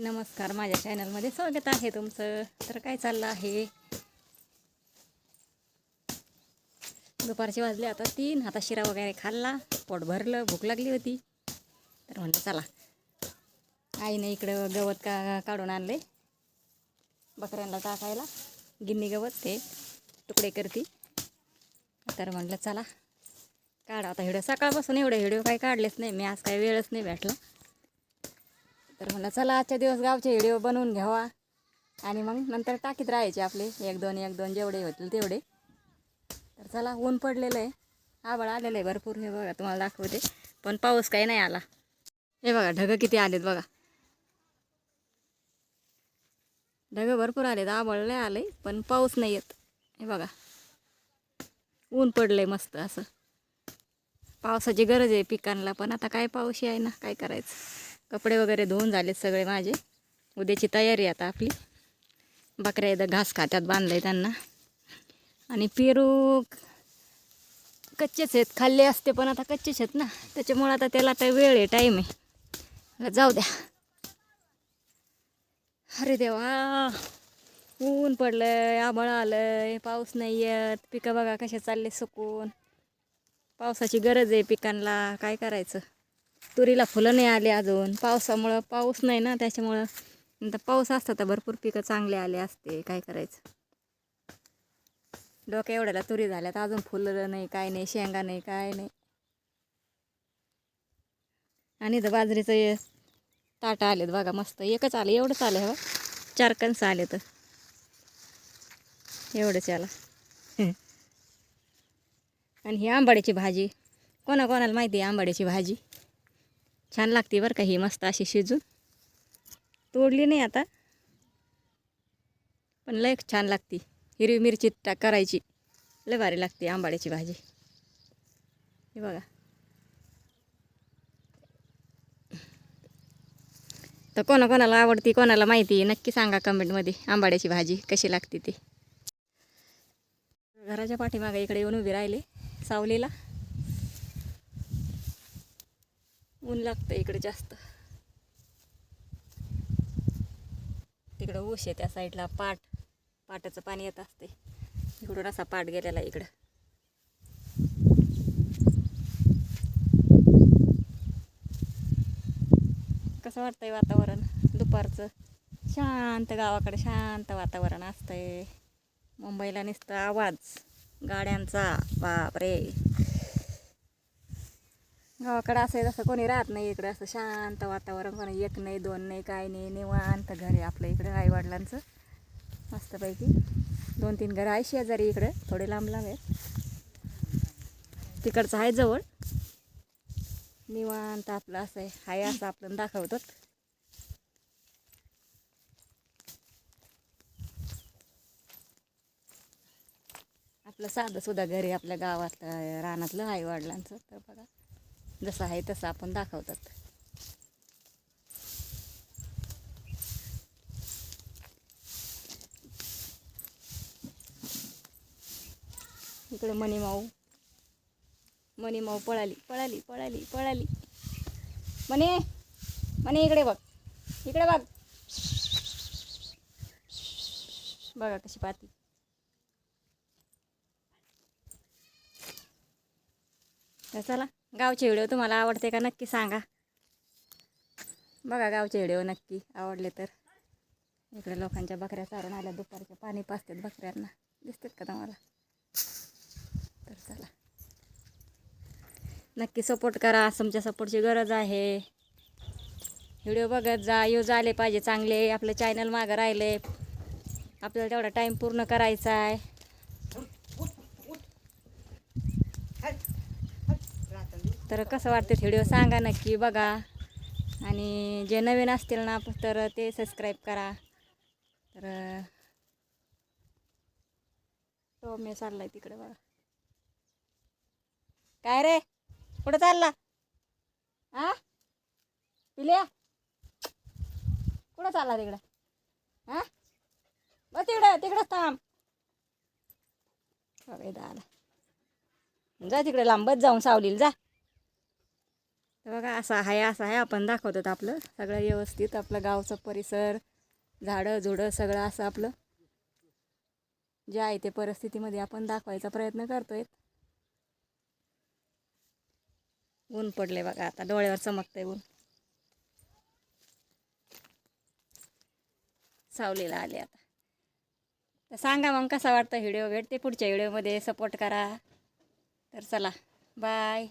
नमस्कार माझ्या चॅनलमध्ये स्वागत आहे तुमचं. तर काय चाललं आहे? दुपारचे वाजले आता तीन. आता शिरा वगैरे खाल्ला पोट भरलं भूक लागली होती. तर म्हणलं चला आईने इकडं गवत का काढून आणले बकऱ्यांना टाकायला. गिन्नी गवत ते तुकडे करती. तर म्हणलं चला काढा. आता हिडं सकाळपासून एवढे हिडिओ काही काढलेच नाही. मी आज काही वेळच नाही भेटला. तर म्हणलं चला आजच्या दिवस गावचे व्हिडिओ बनवून घ्यावा. आणि मग नंतर टाकीत राहायचे आपले एक दोन एक दोन जेवढे होतील तेवढे. तर चला ऊन पडलेलं आहे. आबळ आलेलं आहे भरपूर हे बघा तुम्हाला दाखवते. पण पाऊस काही नाही आला. हे बघा ढगं किती आलेत बघा. ढगं भरपूर आलेत आबळ नाही आले पण पाऊस नाही येत. हे बघा. ऊन पडलंय मस्त असं. पावसाची गरज आहे पिकांना पण आता काय पाऊस आहे ना काय करायचं? कपडे वगैरे धुवून झालेत सगळे माझे. उद्याची तयारी आता आपली. बकऱ्या एकदा घास खात्यात बांधलं आहे त्यांना. आणि पेरू कच्चेच आहेत. खाल्ले असते पण आता कच्चेच आहेत ना. त्याच्यामुळं आता त्याला आता वेळ आहे टाईम आहे. जाऊ द्या. अरे देवा. ऊन पडलंय आभाळ आलंय पाऊस नाही येत पिकं बघा कसे चालले सुकून. पावसाची गरज आहे पिकांना. काय करायचं? तुरीला फुलं नाही आले अजून. पावसामुळं पाऊस नाही ना त्याच्यामुळं. नंतर पाऊस असता तर भरपूर पिकं चांगले आले असते. काय करायचं? डोक्या एवढ्याला तुरी झाल्यात. अजून फुलं नाही काय नाही शेंगा नाही काय नाही. आणि इथं बाजरीचं ताटं आलेत बघा मस्त. एकच आलं. एवढंच आलं हवं चार कणसं आले तर एवढंच याला. आणि ही आंबाड्याची भाजी. कोणा कोणाला माहिती आहे आंबाड्याची भाजी? छान लागते बरं का ही मस्त अशी शिजून. तोडली नाही आता. पण लय छान लागते. हिरवी मिरची टाक करायची. लय भारी लागते आंबाड्याची भाजी. हे बघा. तर कोणाकोणाला आवडती कोणाला माहिती नक्की सांगा कमेंटमध्ये. आंबाड्याची भाजी कशी लागते ती. घराच्या पाठीमागे इकडे येऊन उभी राहिले सावलीला. ऊन लागतं इकडे जास्त. तिकडं ऊस आहे त्या साईडला पाट पाटाचं पाणी येत असते. इकडून असा पाट गेलेला इकडं. कसं वाटतंय वातावरण? दुपारचं शांत गावाकडे शांत वातावरण असतंय. मुंबईला नुसतं आवाज गाड्यांचा. बापरे! हो, गावाकडं असं आहे कोणी राहत नाही इकडं असं शांत वातावरण कोणी एक नाही दोन नाही काय नाही निवांत घर आहे आपलं इकडं आईवडिलांचं. मस्तपैकी. दोन तीन घरं आहे शेजारी इकडं थोडे लांब लांब आहेत. तिकडचं आहे जवळ. निवांत आपलं असं आहे हाय असं आपण दाखवतो आपलं साधं सुद्धा घरी आपल्या गावातलं रानातलं आई वडिलांचं तर बघा. जसं आहे तसं आपण दाखवतात. इकडे मणिमाऊ. मणिमाऊ पळाली पळाली पळाली पळाली. मने मने इकडे बघ. इकडे बघ. बघा कशी पाहती. चला. गावचे व्हिडिओ तुम्हाला आवडते का नक्की सांगा. बघा गावचे व्हिडिओ नक्की आवडले तर. इकडे लोकांच्या बकऱ्या चारून आल्या दुपारच्या पाणी पाचतात बकऱ्यांना. दिसतात का तुम्हाला? तर चला. नक्की सपोर्ट करा तुमच्या सपोर्टची गरज आहे. व्हिडिओ बघत जा यूज आले पाहिजे चांगले. आपलं चॅनल मागं राहिले. आपल्याला तेवढा टाईम पूर्ण करायचा आहे. तर कसं वाटतं व्हिडिओ सांगा नक्की बघा. आणि जे नवीन असतील ना तर ते सबस्क्राईब करा. तर तो मी चाललाय तिकडे बघा. काय रे? कुठं चालला? हा पिल्या? कुठं चालला तिकडं? हा बस तिकडं तिकडंच थांब. बघा आला जा तिकडे लांबच जाऊन सावलील जा. तर बघा असं आहे असं आहे आपण दाखवतात आपलं. सगळं व्यवस्थित. आपलं गावचं परिसर झाडं झुडं सगळं असं आपलं. जे आहे ते परिस्थितीमध्ये आपण दाखवायचा प्रयत्न करतोय. ऊन पडले बघा आता. डोळ्यावर चमकतंय ऊन. सावलीला आले आता. तर सांगा मग कसा वाटतं व्हिडिओ? भेटते पुढच्या व्हिडिओमध्ये. सपोर्ट करा. तर चला. बाय.